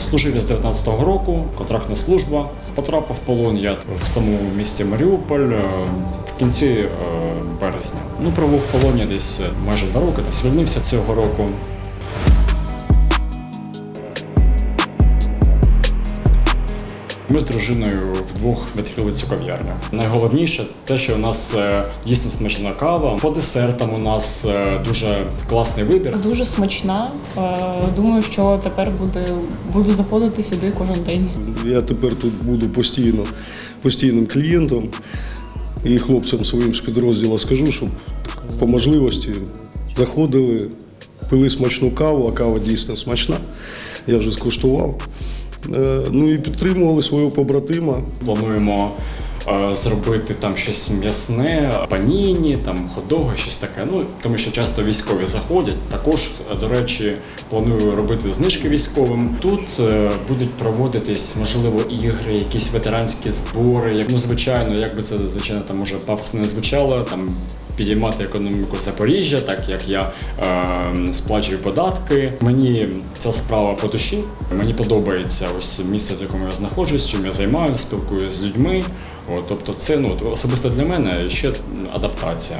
Служив я з 19-го року, контрактна служба. Потрапив в полон я в самому місті Маріуполь е, в кінці е, березня. Ну, пробув в полоні десь майже два роки, та звільнився цього року. Ми з дружиною вдвох відкрили цю кав'ярню. Найголовніше те, що у нас е, дійсно смачна кава. По десертам у нас е, дуже класний вибір. Дуже смачна. Е, Думаю, що тепер буде буду заходити сюди кожен день. Я тепер тут буду постійно, постійним клієнтом і хлопцям своїм з підрозділу скажу, щоб по можливості заходили, пили смачну каву, а кава дійсно смачна. Я вже скуштував. Е, Ну і підтримували свого побратима. Плануємо е, зробити там щось м'ясне, паніні, там ходого, щось таке. Ну тому що часто військові заходять. Також, е, до речі, планую робити знижки військовим. Тут будуть проводитись можливо ігри, якісь ветеранські збори. Як ну звичайно, як би це звичайно там може пафосно не звучало там. Підіймати економіку Запоріжжя, так як я е, сплачую податки. Мені ця справа по душі. Мені подобається ось місце, в якому я знаходжусь, чим я займаюся, спілкуюся з людьми. О, тобто, це ну особисто для мене ще адаптація.